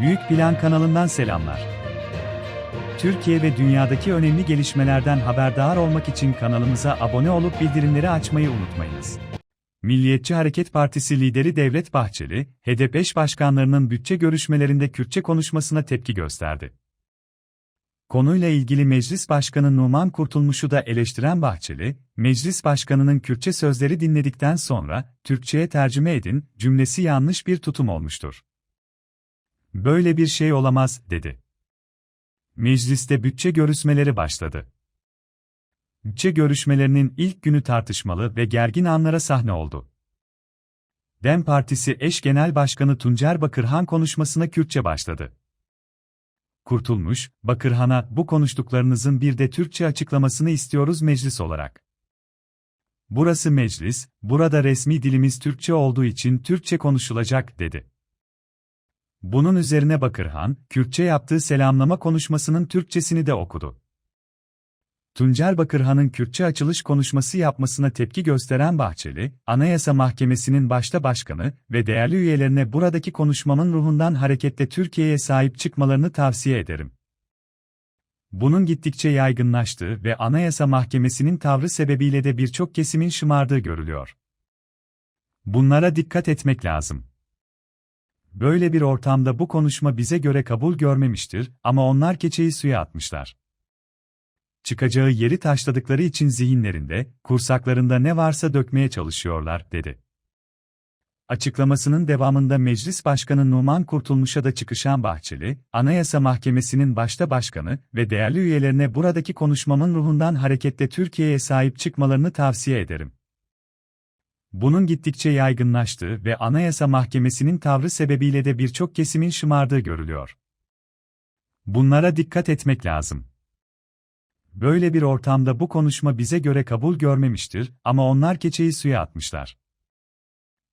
Büyük Plan kanalından selamlar. Türkiye ve dünyadaki önemli gelişmelerden haberdar olmak için kanalımıza abone olup bildirimleri açmayı unutmayınız. Milliyetçi Hareket Partisi lideri Devlet Bahçeli, HDP başkanlarının bütçe görüşmelerinde Kürtçe konuşmasına tepki gösterdi. Konuyla ilgili Meclis Başkanı Numan Kurtulmuş'u da eleştiren Bahçeli, Meclis Başkanı'nın Kürtçe sözleri dinledikten sonra, Türkçe'ye tercüme edin, cümlesi yanlış bir tutum olmuştur. Böyle bir şey olamaz, dedi. Mecliste bütçe görüşmeleri başladı. Bütçe görüşmelerinin ilk günü tartışmalı ve gergin anlara sahne oldu. DEM Partisi eş genel başkanı Tuncer Bakırhan konuşmasına Kürtçe başladı. Kurtulmuş, Bakırhan'a bu konuştuklarınızın bir de Türkçe açıklamasını istiyoruz meclis olarak. Burası meclis, burada resmi dilimiz Türkçe olduğu için Türkçe konuşulacak, dedi. Bunun üzerine Bakırhan, Kürtçe yaptığı selamlama konuşmasının Türkçesini de okudu. Tuncer Bakırhan'ın Kürtçe açılış konuşması yapmasına tepki gösteren Bahçeli, Anayasa Mahkemesi'nin başta başkanı ve değerli üyelerine buradaki konuşmamın ruhundan hareketle Türkiye'ye sahip çıkmalarını tavsiye ederim. Bunun gittikçe yaygınlaştığı ve Anayasa Mahkemesi'nin tavrı sebebiyle de birçok kesimin şımardığı görülüyor. Bunlara dikkat etmek lazım. Böyle bir ortamda bu konuşma bize göre kabul görmemiştir ama onlar keçeyi suya atmışlar. Çıkacağı yeri taşladıkları için zihinlerinde, kursaklarında ne varsa dökmeye çalışıyorlar, dedi. Açıklamasının devamında Meclis Başkanı Numan Kurtulmuş'a da çıkışan Bahçeli, Anayasa Mahkemesi'nin başta başkanı ve değerli üyelerine buradaki konuşmamın ruhundan hareketle Türkiye'ye sahip çıkmalarını tavsiye ederim. Bunun gittikçe yaygınlaştığı ve Anayasa Mahkemesi'nin tavrı sebebiyle de birçok kesimin şımardığı görülüyor. Bunlara dikkat etmek lazım. Böyle bir ortamda bu konuşma bize göre kabul görmemiştir ama onlar keçeyi suya atmışlar.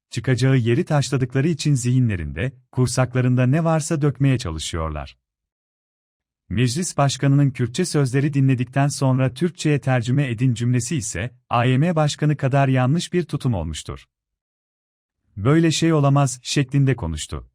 Çıkacağı yeri taşladıkları için zihinlerinde, kursaklarında ne varsa dökmeye çalışıyorlar. Meclis Başkanı'nın Kürtçe sözleri dinledikten sonra Türkçe'ye tercüme edin cümlesi ise, AYM Başkanı kadar yanlış bir tutum olmuştur. Böyle şey olamaz şeklinde konuştu.